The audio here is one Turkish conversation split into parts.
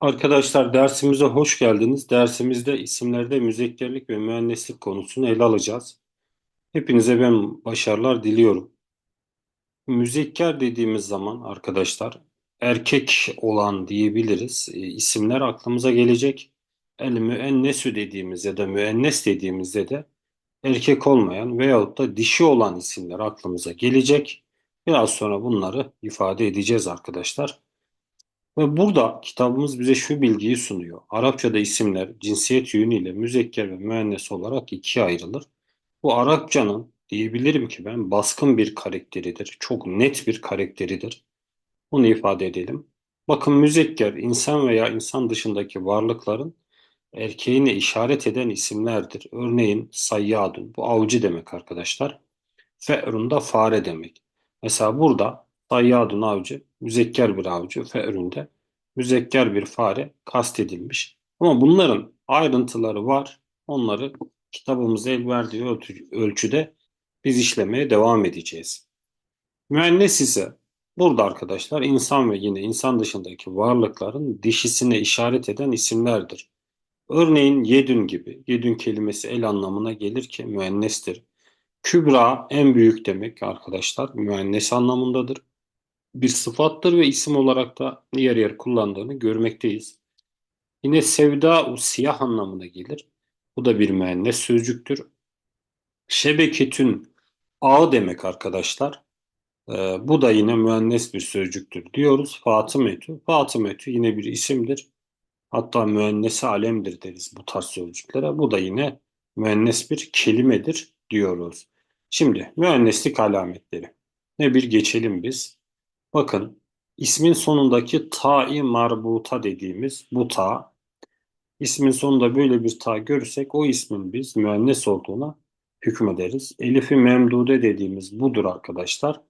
Arkadaşlar dersimize hoş geldiniz. Dersimizde isimlerde müzekkerlik ve mühendislik konusunu ele alacağız. Hepinize ben başarılar diliyorum. Müzekker dediğimiz zaman arkadaşlar erkek olan diyebiliriz. E, isimler aklımıza gelecek. El müennesü dediğimiz ya da müennes dediğimizde de erkek olmayan veyahut da dişi olan isimler aklımıza gelecek. Biraz sonra bunları ifade edeceğiz arkadaşlar. Ve burada kitabımız bize şu bilgiyi sunuyor. Arapçada isimler cinsiyet yönüyle müzekker ve müennes olarak ikiye ayrılır. Bu Arapçanın diyebilirim ki ben baskın bir karakteridir. Çok net bir karakteridir. Bunu ifade edelim. Bakın müzekker insan veya insan dışındaki varlıkların erkeğine işaret eden isimlerdir. Örneğin sayyadun bu avcı demek arkadaşlar. Fe'run da fare demek. Mesela burada sayyadun avcı, müzekker bir avcı, fe'run de müzekker bir fare kastedilmiş. Ama bunların ayrıntıları var. Onları kitabımız el verdiği ölçüde biz işlemeye devam edeceğiz. Müennes ise burada arkadaşlar insan ve yine insan dışındaki varlıkların dişisine işaret eden isimlerdir. Örneğin yedün gibi. Yedün kelimesi el anlamına gelir ki müennestir. Kübra en büyük demek arkadaşlar. Müennes anlamındadır. Bir sıfattır ve isim olarak da yer yer kullandığını görmekteyiz. Yine sevda siyah anlamına gelir. Bu da bir müennes sözcüktür. Şebeketün ağ demek arkadaşlar. Ee, bu da yine müennes bir sözcüktür diyoruz. Fatımetü. Fatımetü yine bir isimdir. Hatta müennesi alemdir deriz bu tarz sözcüklere. Bu da yine müennes bir kelimedir diyoruz. Şimdi müenneslik alametleri. Ne bir geçelim biz. Bakın ismin sonundaki ta'i marbuta dediğimiz bu ta ismin sonunda böyle bir ta görürsek o ismin biz müennes olduğuna hükmederiz. Elifi memdude dediğimiz budur arkadaşlar.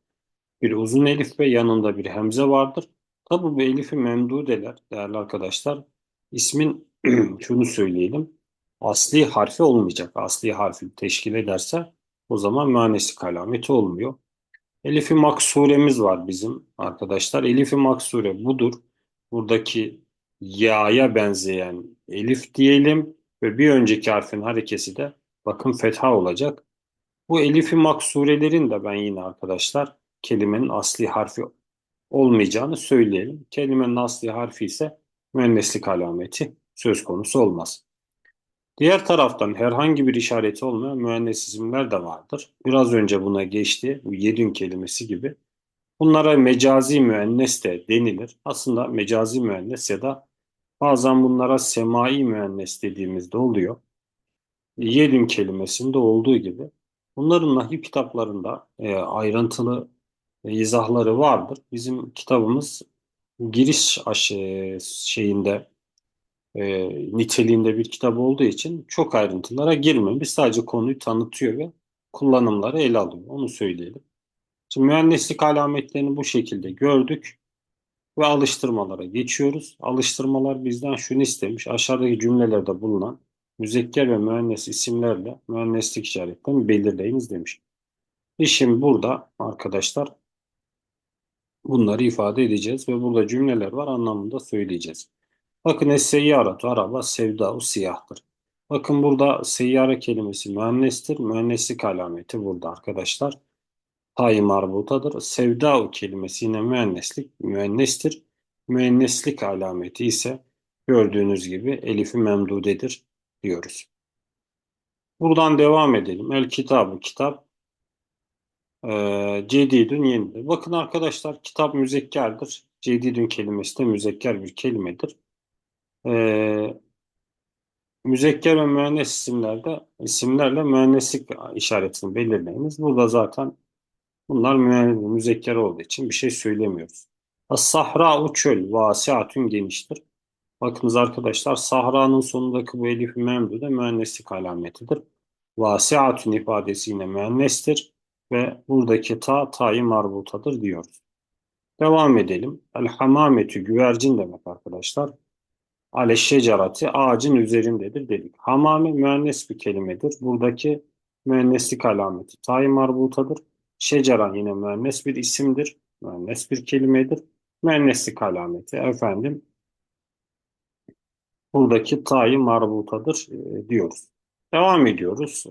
Bir uzun elif ve yanında bir hemze vardır. Tabi bu elifi memdudeler değerli arkadaşlar ismin şunu söyleyelim asli harfi olmayacak. Asli harfi teşkil ederse o zaman mühendislik alameti olmuyor. Elifi maksuremiz var bizim arkadaşlar. Elifi maksure budur. Buradaki ya'ya benzeyen elif diyelim ve bir önceki harfin harekesi de bakın fetha olacak. Bu elifi maksurelerin de ben yine arkadaşlar kelimenin asli harfi olmayacağını söyleyelim. Kelimenin asli harfi ise mühendislik alameti söz konusu olmaz. Diğer taraftan herhangi bir işareti olmayan müennes isimler de vardır. Biraz önce buna geçti. Bu kelimesi gibi. Bunlara mecazi müennes de denilir. Aslında mecazi müennes ya da bazen bunlara semai müennes dediğimizde oluyor. Yedün kelimesinde olduğu gibi. Bunların nahiv kitaplarında e, ayrıntılı e, izahları vardır. Bizim kitabımız giriş aşı şeyinde e, niteliğinde bir kitap olduğu için çok ayrıntılara girmemiş. Sadece konuyu tanıtıyor ve kullanımları ele alıyor. Onu söyleyelim. Şimdi mühendislik alametlerini bu şekilde gördük ve alıştırmalara geçiyoruz. Alıştırmalar bizden şunu istemiş. Aşağıdaki cümlelerde bulunan müzekker ve mühendis isimlerle mühendislik işaretlerini belirleyiniz demiş. Biz şimdi burada arkadaşlar bunları ifade edeceğiz ve burada cümleler var anlamında söyleyeceğiz. Bakın es-seyyaratu araba sevda siyahtır. Bakın burada seyyare kelimesi müennestir. Müenneslik alameti burada arkadaşlar. Tay marbutadır. Sevda kelimesi yine müenneslik, müennestir. Müenneslik alameti ise gördüğünüz gibi elifi memdudedir diyoruz. Buradan devam edelim. El kitabı kitap e, cedidün yenidir. Bakın arkadaşlar kitap müzekkerdir. Cedidün kelimesi de müzekker bir kelimedir e, müzekker ve müennes isimlerde isimlerle müenneslik işaretini belirleyiniz. Burada zaten bunlar müzekker olduğu için bir şey söylemiyoruz. As-sahra çöl vasiatün geniştir. Bakınız arkadaşlar sahranın sonundaki bu elif memdu da müenneslik alametidir. Vasiatün ifadesi yine müennestir ve buradaki ta ta'yı marbutadır diyoruz. Devam edelim. El hamametü güvercin demek arkadaşlar. Ale şecerati ağacın üzerindedir dedik. Hamame müennes bir kelimedir. Buradaki müenneslik alameti tayi marbutadır. Şecera yine müennes bir isimdir. Müennes bir kelimedir. Müenneslik alameti efendim buradaki ta'yı marbutadır e, diyoruz. Devam ediyoruz.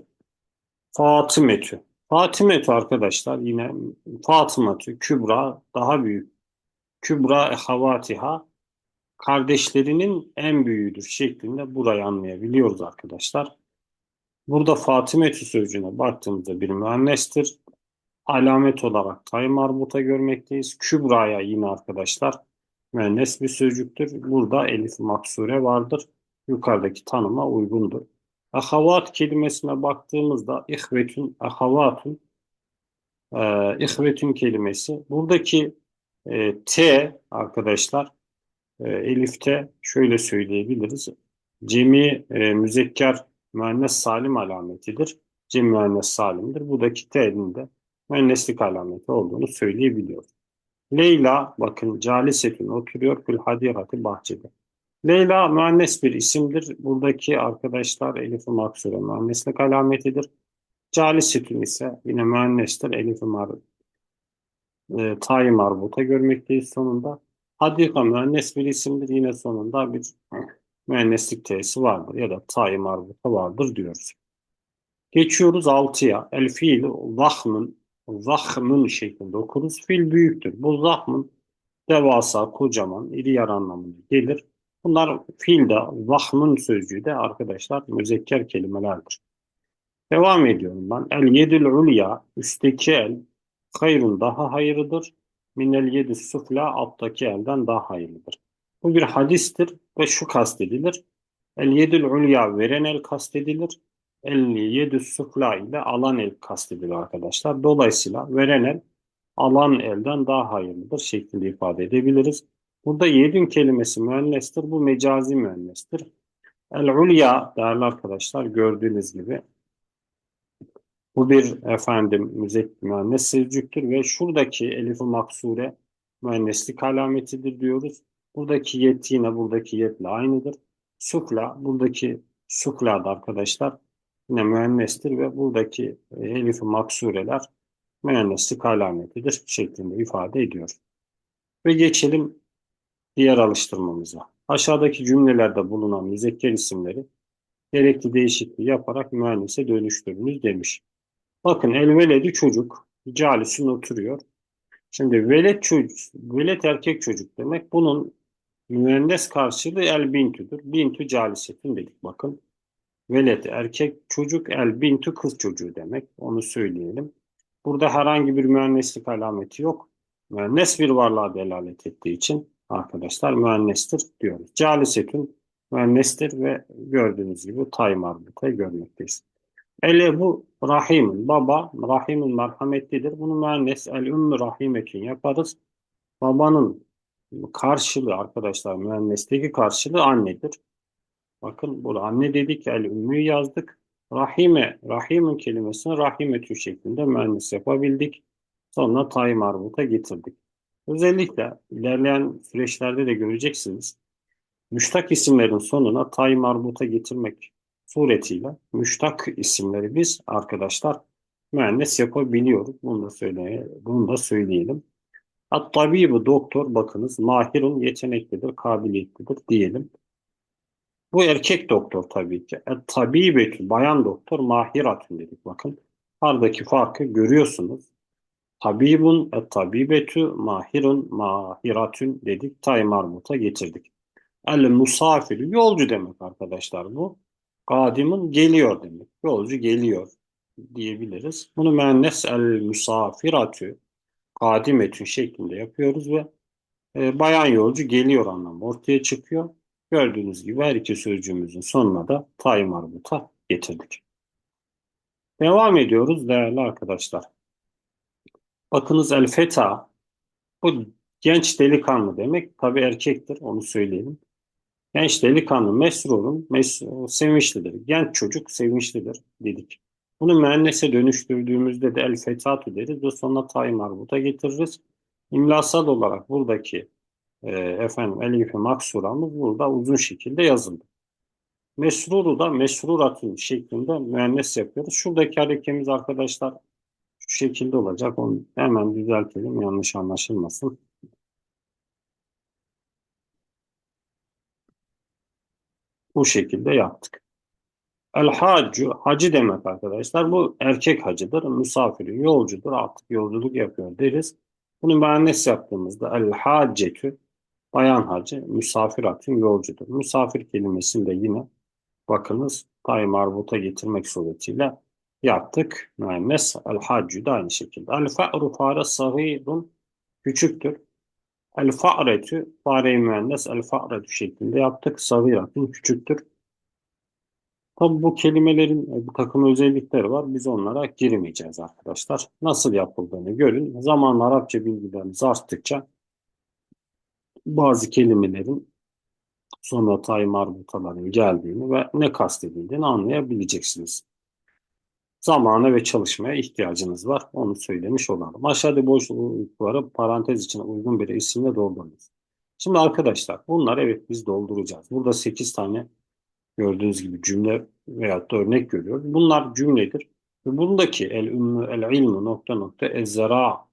Fatimetü. Fatimetü arkadaşlar yine Fatımatü, Kübra daha büyük. Kübra ehavatiha kardeşlerinin en büyüğüdür şeklinde burayı anlayabiliyoruz arkadaşlar. Burada Fatimetü sözcüğüne baktığımızda bir müennestir. Alamet olarak tay marbuta görmekteyiz. Kübra'ya yine arkadaşlar müennes bir sözcüktür. Burada elif maksure vardır. Yukarıdaki tanıma uygundur. Ahavat kelimesine baktığımızda ihvetün, ahavatun, e, ihvetün kelimesi. Buradaki e, T arkadaşlar e, elifte şöyle söyleyebiliriz. Cemi e, müzekker müennes salim alametidir. Cem müennes salimdir. Buradaki T'nin de müenneslik alameti olduğunu söyleyebiliyoruz. Leyla bakın calisetün oturuyor fil hadirati bahçede. Leyla müennes bir isimdir. Buradaki arkadaşlar Elif-i Maksure müenneslik alametidir. Calisetün ise yine müennestir. Elif-i Mar e, tayi marbuta görmekteyiz sonunda. Hadika müennes bir isimdir. Yine sonunda bir müenneslik t'si vardır ya da tayi marbuta vardır diyoruz. Geçiyoruz 6'ya. El fiil zahmın zahmın şeklinde okuruz. Fil büyüktür. Bu zahmın devasa, kocaman, iri yarı anlamına gelir. Bunlar fiilde, zahmın sözcüğü de arkadaşlar müzekker kelimelerdir. Devam ediyorum ben. El yedül ulya, üstteki el, hayrun daha hayırlıdır. Minel yedü sufla, alttaki elden daha hayırlıdır. Bu bir hadistir ve şu kastedilir. El yedül ulya, veren el kastedilir. El yedü sufla ile alan el kastedilir arkadaşlar. Dolayısıyla veren el, alan elden daha hayırlıdır şeklinde ifade edebiliriz. Burada yedün kelimesi müennestir. Bu mecazi müennestir. El-ulya değerli arkadaşlar gördüğünüz gibi bu bir efendim müzek müennes sözcüktür ve şuradaki elif-i maksure müenneslik alametidir diyoruz. Buradaki yet yine buradaki yetle aynıdır. Sufla buradaki sufla da arkadaşlar yine müennestir ve buradaki elif-i maksureler müenneslik alametidir şeklinde ifade ediyor. Ve geçelim diğer alıştırmamıza. Aşağıdaki cümlelerde bulunan müzekker isimleri gerekli değişikliği yaparak mühendise dönüştürünüz demiş. Bakın el çocuk, calisun oturuyor. Şimdi velet çocuk, velet erkek çocuk demek. Bunun müennes karşılığı el bintüdür. Bintü calisetin dedik bakın. Velet erkek çocuk, el bintü kız çocuğu demek. Onu söyleyelim. Burada herhangi bir müenneslik alameti yok. Müennes bir varlığa delalet ettiği için arkadaşlar müennestir diyoruz. Calisetün müennestir ve gördüğünüz gibi tay marbutayı görmekteyiz. El bu rahimin baba rahimin merhametlidir. Bunu müennes el ümmü rahimetün yaparız. Babanın karşılığı arkadaşlar müennesteki karşılığı annedir. Bakın burada anne dedik el ümmüyü yazdık. Rahime, rahimin kelimesini rahimetü şeklinde müennes yapabildik. Sonra tay marbuta getirdik. Özellikle ilerleyen süreçlerde de göreceksiniz. Müştak isimlerin sonuna tay marbuta getirmek suretiyle müştak isimleri biz arkadaşlar müennes yapabiliyoruz. Bunu da, söyleye, bunu da söyleyelim. At-tabibu doktor bakınız mahirun yeteneklidir, kabiliyetlidir diyelim. Bu erkek doktor tabii ki. Et-tabibetü bayan doktor mahiratun dedik bakın. Aradaki farkı görüyorsunuz. Tabibun et tabibetü mahirun mahiratün dedik. Tay marmuta getirdik. El musafir yolcu demek arkadaşlar bu. Kadimun geliyor demek. Yolcu geliyor diyebiliriz. Bunu müennes el musafiratü kadimetün şeklinde yapıyoruz ve e, bayan yolcu geliyor anlamı ortaya çıkıyor. Gördüğünüz gibi her iki sözcüğümüzün sonuna da tay marbuta getirdik. Devam ediyoruz değerli arkadaşlar. Bakınız el feta bu genç delikanlı demek. Tabi erkektir onu söyleyelim. Genç delikanlı mesrurun mes sevinçlidir. Genç çocuk sevinçlidir dedik. Bunu müennese dönüştürdüğümüzde de el fetatu deriz ve sonra tay marbuta getiririz. İmlasal olarak buradaki e, efendim elifi maksuramız burada uzun şekilde yazıldı. Mesruru da mesruratun şeklinde müennes yapıyoruz. Şuradaki harekemiz arkadaşlar şu şekilde olacak. Onu hemen düzeltelim yanlış anlaşılmasın. Bu şekilde yaptık. El haccu, hacı demek arkadaşlar. Bu erkek hacıdır. Misafiri, yolcudur. Artık yolculuk yapıyor deriz. Bunu müennes yaptığımızda el haccetü, bayan hacı, misafir hatun yolcudur. Misafir kelimesini de yine bakınız tay marbuta getirmek suretiyle yaptık. Müennes el haccu da aynı şekilde. El fa'ru fare sagirun küçüktür. El fa'retü fare-i müennes el fa'retü şeklinde yaptık. Sagiratun küçüktür. Tabii bu kelimelerin bir takım özellikleri var. Biz onlara girmeyeceğiz arkadaşlar. Nasıl yapıldığını görün. Zamanla Arapça bilgileriniz arttıkça bazı kelimelerin sonra tay marbutaların geldiğini ve ne kastedildiğini anlayabileceksiniz. Zamana ve çalışmaya ihtiyacınız var. Onu söylemiş olalım. Aşağıda boşlukları parantez için uygun bir isimle doldurunuz. Şimdi arkadaşlar bunlar evet biz dolduracağız. Burada 8 tane gördüğünüz gibi cümle veyahut da örnek görüyoruz. Bunlar cümledir. Ve bundaki el ümmü el ilmu nokta nokta ezzera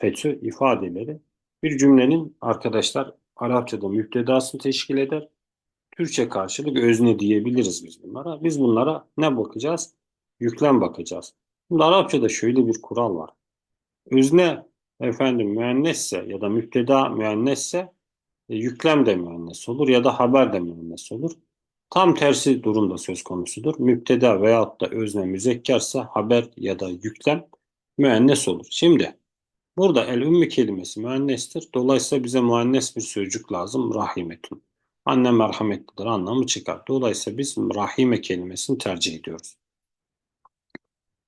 fetü ifadeleri bir cümlenin arkadaşlar Arapçada müptedasını teşkil eder. Türkçe karşılık özne diyebiliriz biz bunlara. Biz bunlara ne bakacağız? Yüklem bakacağız. Şimdi Arapçada şöyle bir kural var. Özne efendim müennesse ya da müpteda müennesse e, yüklem de müennes olur ya da haber de müennes olur. Tam tersi durumda söz konusudur. Müpteda veyahut da özne müzekkerse haber ya da yüklem müennes olur. Şimdi burada el ümmü kelimesi müennestir. Dolayısıyla bize müennes bir sözcük lazım. Rahimetun. Anne merhametlidir anlamı çıkar. Dolayısıyla biz rahime kelimesini tercih ediyoruz.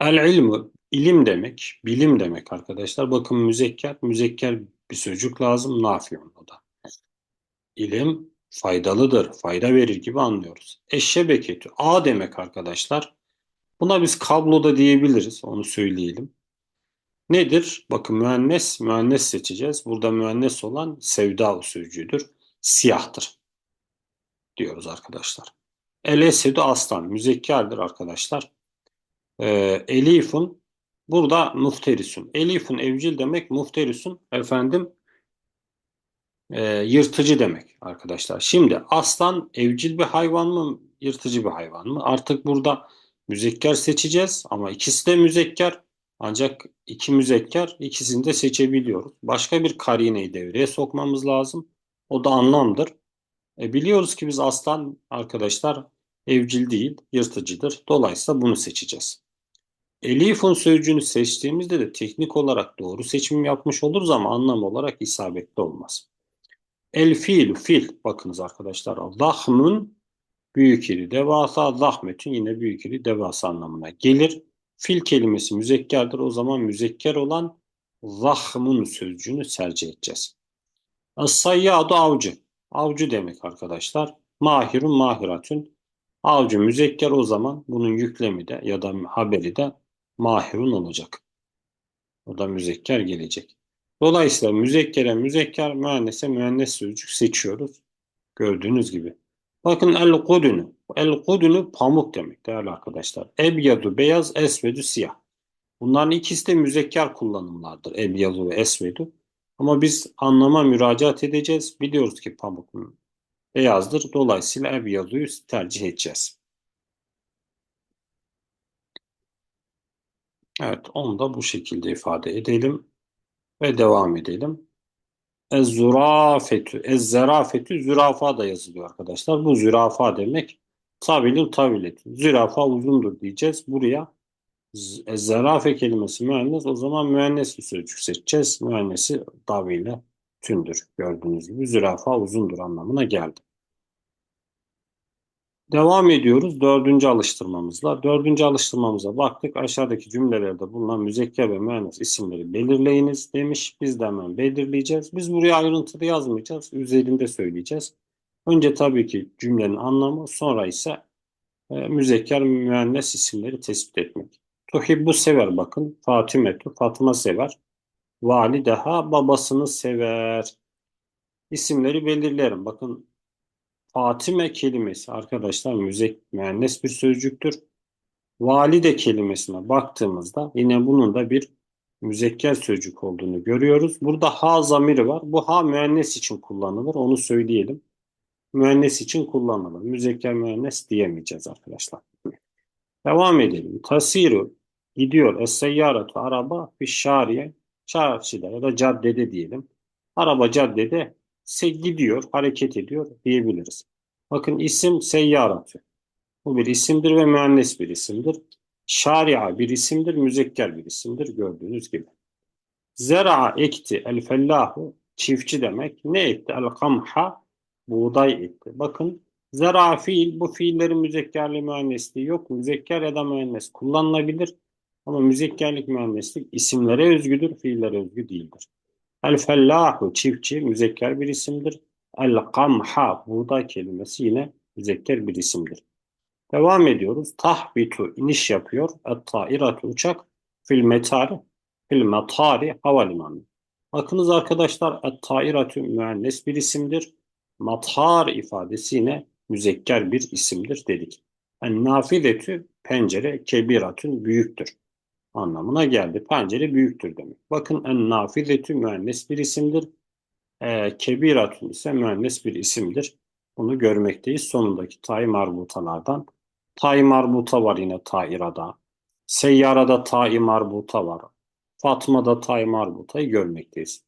El ilmu ilim demek, bilim demek arkadaşlar. Bakın müzekker, müzekker bir sözcük lazım. Nafi da. İlim faydalıdır, fayda verir gibi anlıyoruz. Eşşebeketü, A demek arkadaşlar. Buna biz kablo da diyebiliriz, onu söyleyelim. Nedir? Bakın müennes, müennes seçeceğiz. Burada müennes olan sevda sözcüğüdür. Siyahtır diyoruz arkadaşlar. El esedü aslan, müzekkerdir arkadaşlar. Ee, elifun, burada muhterisun. Elifun evcil demek, muhterisun efendim e, yırtıcı demek arkadaşlar. Şimdi aslan evcil bir hayvan mı, yırtıcı bir hayvan mı? Artık burada müzekker seçeceğiz ama ikisi de müzekker. Ancak iki müzekker ikisini de seçebiliyoruz. Başka bir karineyi devreye sokmamız lazım. O da anlamdır. E, biliyoruz ki biz aslan arkadaşlar evcil değil, yırtıcıdır. Dolayısıyla bunu seçeceğiz. Elif'un sözcüğünü seçtiğimizde de teknik olarak doğru seçim yapmış oluruz ama anlam olarak isabetli olmaz. El fiil, fil. Bakınız arkadaşlar. Zahmun büyük iri devasa. Zahmetün yine büyük iri devasa anlamına gelir. Fil kelimesi müzekkerdir. O zaman müzekker olan zahmun sözcüğünü tercih edeceğiz. As-sayyadu avcı. Avcı demek arkadaşlar. Mahirun mahiratün. Avcı müzekker o zaman bunun yüklemi de ya da haberi de mahirun olacak. O müzekker gelecek. Dolayısıyla müzekkere müzekker, müennese müennes sözcük seçiyoruz. Gördüğünüz gibi. Bakın el kudunu. El kudunu pamuk demek değerli arkadaşlar. Ebyadu beyaz, esvedu siyah. Bunların ikisi de müzekker kullanımlardır. Ebyadu ve esvedu. Ama biz anlama müracaat edeceğiz. Biliyoruz ki pamuk beyazdır. Dolayısıyla ebyaduyu tercih edeceğiz. Evet, onu da bu şekilde ifade edelim. Ve devam edelim. Ez-zurafetü. Ez-zerafetü zürafa da yazılıyor arkadaşlar. Bu zürafa demek. Tavilül taviletü. Zürafa uzundur diyeceğiz. Buraya ez-zerafe kelimesi müennes. O zaman müennes bir sözcük seçeceğiz. Müennesi davile tündür. Gördüğünüz gibi zürafa uzundur anlamına geldi. Devam ediyoruz dördüncü alıştırmamızla. Dördüncü alıştırmamıza baktık. Aşağıdaki cümlelerde bulunan müzekker ve müennes isimleri belirleyiniz demiş. Biz de hemen belirleyeceğiz. Biz buraya ayrıntılı yazmayacağız. Üzerinde söyleyeceğiz. Önce tabii ki cümlenin anlamı sonra ise e, müzekker müennes isimleri tespit etmek. Tuhibbu sever bakın. Fatimetu Fatıma sever. Valideha babasını sever. İsimleri belirlerim. Bakın Fatime kelimesi arkadaşlar müzik müennes bir sözcüktür. Valide kelimesine baktığımızda yine bunun da bir müzekker sözcük olduğunu görüyoruz. Burada ha zamiri var. Bu ha müennes için kullanılır. Onu söyleyelim. müennes için kullanılır. Müzekker müennes diyemeyeceğiz arkadaşlar. Devam edelim. Tasiru gidiyor. Es-seyyaratu araba fi şariye çarşıda ya da caddede diyelim. Araba caddede gidiyor, hareket ediyor diyebiliriz. Bakın isim seyyaratü. Bu bir isimdir ve müennes bir isimdir. Şaria bir isimdir, müzekker bir isimdir gördüğünüz gibi. Zera ekti el fellahu çiftçi demek. Ne ekti? El kamha buğday ekti. Bakın zera fiil bu fiillerin müzekkerli müennesliği yok. Müzekker ya da müennes kullanılabilir. Ama müzekkerlik müenneslik isimlere özgüdür, fiillere özgü değildir. El fellahu çiftçi müzekker bir isimdir. El kamha buğday kelimesi yine müzekker bir isimdir. Devam ediyoruz. Tahbitu iniş yapıyor. Et-tairatu uçak. Fil metari. Fil metari havalimanı. Bakınız arkadaşlar et-tairatu müennes bir isimdir. Matar ifadesi yine müzekker bir isimdir dedik. En-nafidetü pencere kebiratün büyüktür anlamına geldi. Pencere büyüktür demek. Bakın en-nafidetü müennes bir isimdir. E, kebiratün ise müennes bir isimdir. Bunu görmekteyiz sonundaki tay marbutalardan. Tay marbuta var yine tairada. Seyyarada tay marbuta var. Fatma'da tay marbutayı görmekteyiz.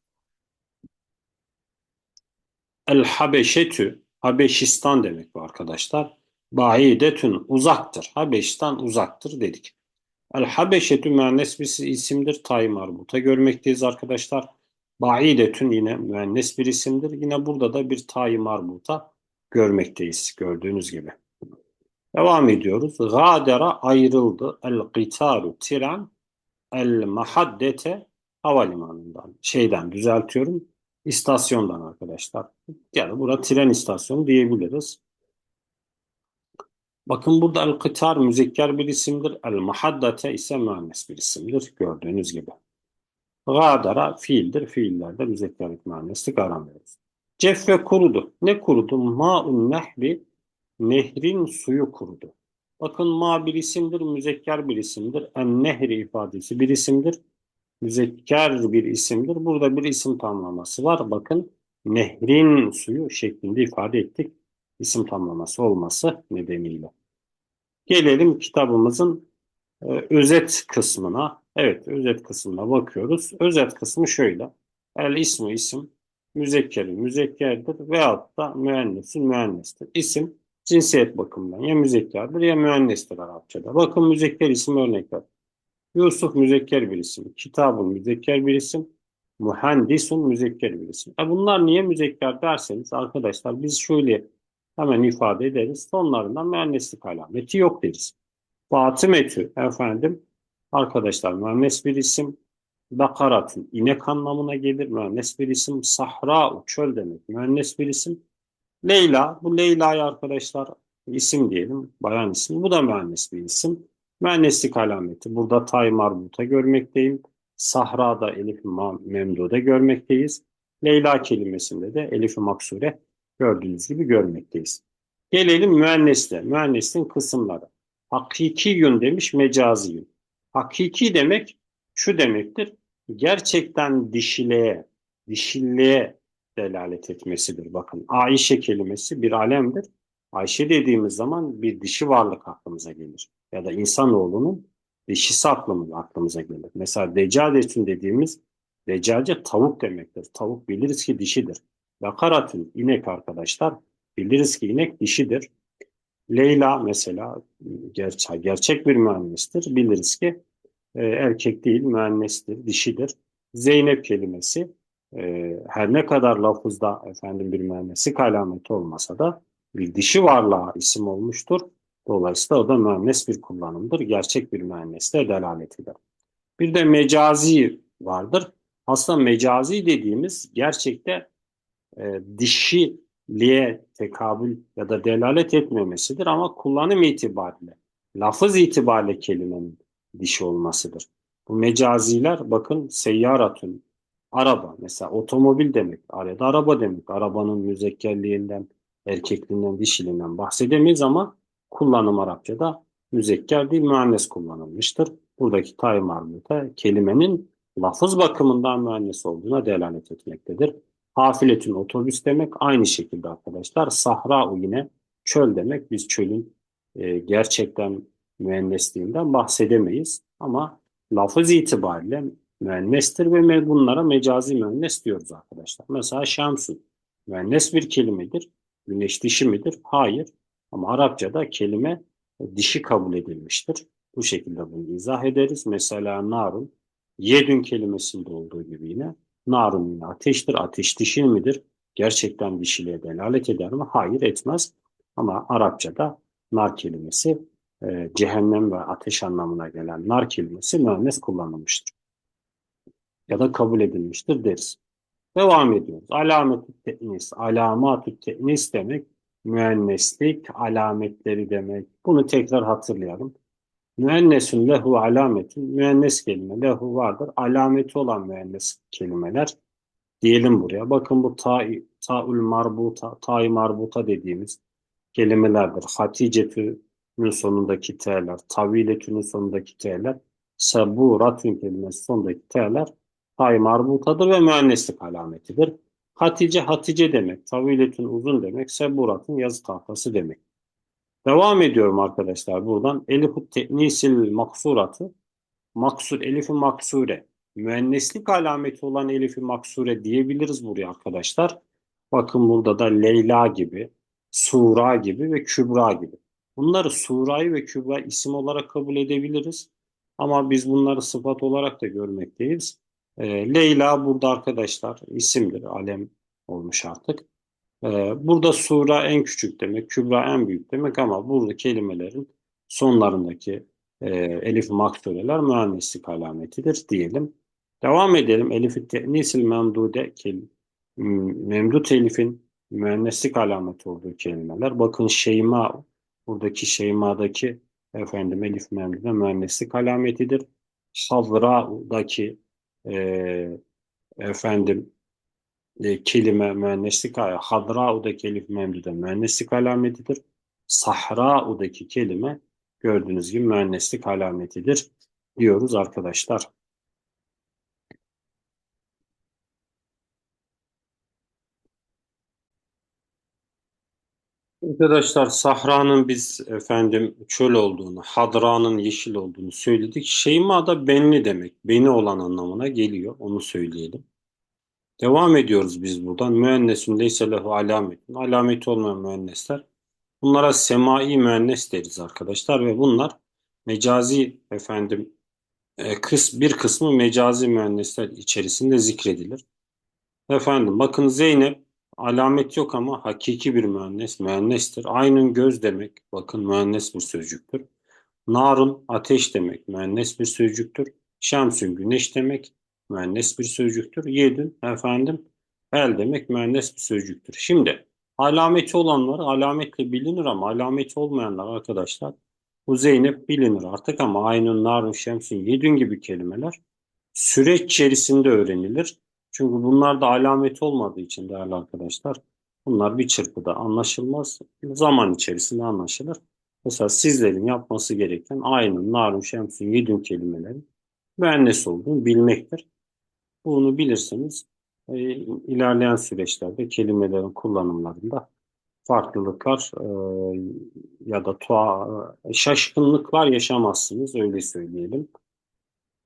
El Habeşetü Habeşistan demek bu arkadaşlar. Baidetün uzaktır. Habeşistan uzaktır dedik. El Habeşetü müennes bir isimdir. Tay marbuta görmekteyiz arkadaşlar. Baidetün yine müennes bir isimdir. Yine burada da bir tay marbuta görmekteyiz gördüğünüz gibi. Devam ediyoruz. Gadera ayrıldı. El qitaru tren el mahaddete havalimanından. Şeyden düzeltiyorum. İstasyondan arkadaşlar. Yani burada tren istasyonu diyebiliriz. Bakın burada el kıtar müzekker bir isimdir. El mahaddete ise müennes bir isimdir. Gördüğünüz gibi. Gadara fiildir. Fiillerde müzekkerlik müenneslik aramıyoruz. Ceffe kurudu. Ne kurudu? Ma'un nehri nehrin suyu kurudu. Bakın ma bir isimdir, müzekker bir isimdir. En nehri ifadesi bir isimdir. Müzekker bir isimdir. Burada bir isim tamlaması var. Bakın nehrin suyu şeklinde ifade ettik. İsim tamlaması olması nedeniyle. Gelelim kitabımızın e, özet kısmına. Evet özet kısmına bakıyoruz. Özet kısmı şöyle. El ismi isim, müzekkerin müzekkerdir veyahut da müennesin müennestir. İsim cinsiyet bakımından ya müzekkerdir ya müennestir Arapçada. Bakın müzekker isim örnekler. Yusuf müzekker bir isim, kitabın müzekker bir isim, mühendisun müzekker bir isim. E bunlar niye müzekker derseniz arkadaşlar biz şöyle hemen ifade ederiz. Sonlarından müenneslik alameti yok deriz. Fatimetü efendim arkadaşlar müennes bir isim. Bakaratun inek anlamına gelir. Müennes bir isim. Sahra çöl demek. Müennes bir isim. Leyla. Bu Leyla'yı arkadaşlar isim diyelim. Bayan ismi. Bu da müennes bir isim. Müenneslik alameti. Burada tay marbuta görmekteyim. Sahra'da elif memduda görmekteyiz. Leyla kelimesinde de elif maksure gördüğünüz gibi görmekteyiz. Gelelim müennesle. Müennesin kısımları. Hakiki yün demiş mecazi yün. Hakiki demek şu demektir. Gerçekten dişiliğe, dişilliğe delalet etmesidir. Bakın Ayşe kelimesi bir alemdir. Ayşe dediğimiz zaman bir dişi varlık aklımıza gelir. Ya da insanoğlunun dişisi aklımıza, aklımıza gelir. Mesela decadetün dediğimiz decace tavuk demektir. Tavuk biliriz ki dişidir. Bakaratün inek arkadaşlar biliriz ki inek dişidir. Leyla mesela gerçek, gerçek bir mühendistir. Biliriz ki e, erkek değil müennestir, dişidir. Zeynep kelimesi e, her ne kadar lafızda efendim bir müenneslik alameti olmasa da bir dişi varlığa isim olmuştur. Dolayısıyla o da müennes bir kullanımdır. Gerçek bir müennesle delalet eder. Bir de mecazi vardır. Aslında mecazi dediğimiz gerçekte e, dişiliğe tekabül ya da delalet etmemesidir ama kullanım itibariyle, lafız itibariyle kelimenin dişi olmasıdır. Bu mecaziler bakın seyyaratun, araba mesela otomobil demek, arada araba demek. Arabanın müzekkerliğinden, erkekliğinden, dişiliğinden bahsedemeyiz ama kullanım Arapçada müzekker değil müennes kullanılmıştır. Buradaki tay kelimenin lafız bakımından müennes olduğuna delalet etmektedir. Hafiletün otobüs demek. Aynı şekilde arkadaşlar. Sahra yine çöl demek. Biz çölün e, gerçekten müennesliğinden bahsedemeyiz. Ama lafız itibariyle müennestir ve bunlara mecazi müennes diyoruz arkadaşlar. Mesela şamsun müennes bir kelimedir. Güneş dişi midir? Hayır. Ama Arapçada kelime dişi kabul edilmiştir. Bu şekilde bunu izah ederiz. Mesela narun, yedün kelimesinde olduğu gibi yine narun yine ateştir. Ateş dişil midir? Gerçekten dişiliğe delalet eder mi? Hayır etmez. Ama Arapçada nar kelimesi e, cehennem ve ateş anlamına gelen nar kelimesi müennes kullanılmıştır. Ya da kabul edilmiştir deriz. Devam ediyoruz. Alametü te'nis. Alamatü te'nis demek müenneslik alametleri demek. Bunu tekrar hatırlayalım. Müennesun lehu alametin. Müennes kelime lehu vardır. Alameti olan müennes kelimeler diyelim buraya. Bakın bu ta, ta'ül marbuta, ta'i marbuta dediğimiz kelimelerdir. Hatice'tünün sonundaki t'ler, taviletünün sonundaki t'ler, saburatün kelimesi sonundaki t'ler ta'i marbutadır ve müenneslik alametidir. Hatice Hatice demek, taviletün uzun demek, seburatın yazı tahtası demek. Devam ediyorum arkadaşlar buradan. Elifut te'nisil maksuratı. Maksur, elifi maksure. Müenneslik alameti olan elifi maksure diyebiliriz buraya arkadaşlar. Bakın burada da Leyla gibi, Sura gibi ve Kübra gibi. Bunları Sura'yı ve Kübra isim olarak kabul edebiliriz. Ama biz bunları sıfat olarak da görmekteyiz. E, Leyla burada arkadaşlar isimdir. Alem olmuş artık. E, burada Sura en küçük demek, Kübra en büyük demek ama burada kelimelerin sonlarındaki e, elif maksureler mühendislik alametidir diyelim. Devam edelim. Elif-i te'nisil memdude memdut elifin mühendislik alameti olduğu kelimeler. Bakın şeyma buradaki şeymadaki efendim elif memdude mühendislik alametidir. Havra'daki e, efendim e, kelime müenneslik hadra'udaki elif memdude müenneslik alametidir. Sahra'udaki kelime gördüğünüz gibi müenneslik alametidir diyoruz arkadaşlar. Arkadaşlar Sahra'nın biz efendim çöl olduğunu, Hadra'nın yeşil olduğunu söyledik. Şeyma da benli demek. Beni olan anlamına geliyor. Onu söyleyelim. Devam ediyoruz biz buradan. Müennesun leyse lehu alametun. Alameti olmayan müennesler. Bunlara semai müennes deriz arkadaşlar ve bunlar mecazi efendim e, kıs, bir kısmı mecazi müennesler içerisinde zikredilir. Efendim bakın Zeynep Alamet yok ama hakiki bir müennes, müennestir. Aynın göz demek, bakın müennes bir sözcüktür. Narun ateş demek, müennes bir sözcüktür. Şemsün güneş demek, müennes bir sözcüktür. Yedin efendim el demek müennes bir sözcüktür. Şimdi alameti olanlar alametle bilinir ama alameti olmayanlar arkadaşlar bu Zeynep bilinir artık ama aynın, narun, şemsün, yedin gibi kelimeler süreç içerisinde öğrenilir. Çünkü bunlar da alamet olmadığı için değerli arkadaşlar bunlar bir çırpıda anlaşılmaz. Zaman içerisinde anlaşılır. Mesela sizlerin yapması gereken aynı narun, şemsun, yedün kelimelerin müennes olduğunu bilmektir. Bunu bilirseniz e, ilerleyen süreçlerde kelimelerin kullanımlarında farklılıklar e, ya da tuha, şaşkınlıklar yaşamazsınız öyle söyleyelim.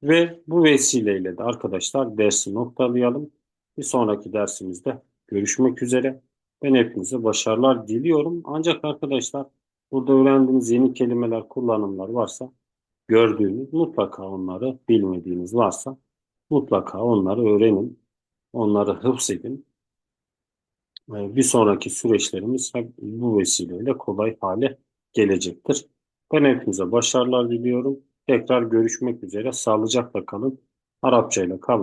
Ve bu vesileyle de arkadaşlar dersi noktalayalım. Bir sonraki dersimizde görüşmek üzere. Ben hepinize başarılar diliyorum. Ancak arkadaşlar burada öğrendiğiniz yeni kelimeler, kullanımlar varsa gördüğünüz mutlaka onları bilmediğiniz varsa mutlaka onları öğrenin. Onları hıfzedin. Ee, bir sonraki süreçlerimiz bu vesileyle kolay hale gelecektir. Ben hepinize başarılar diliyorum. Tekrar görüşmek üzere. Sağlıcakla kalın. Arapça ile kalın.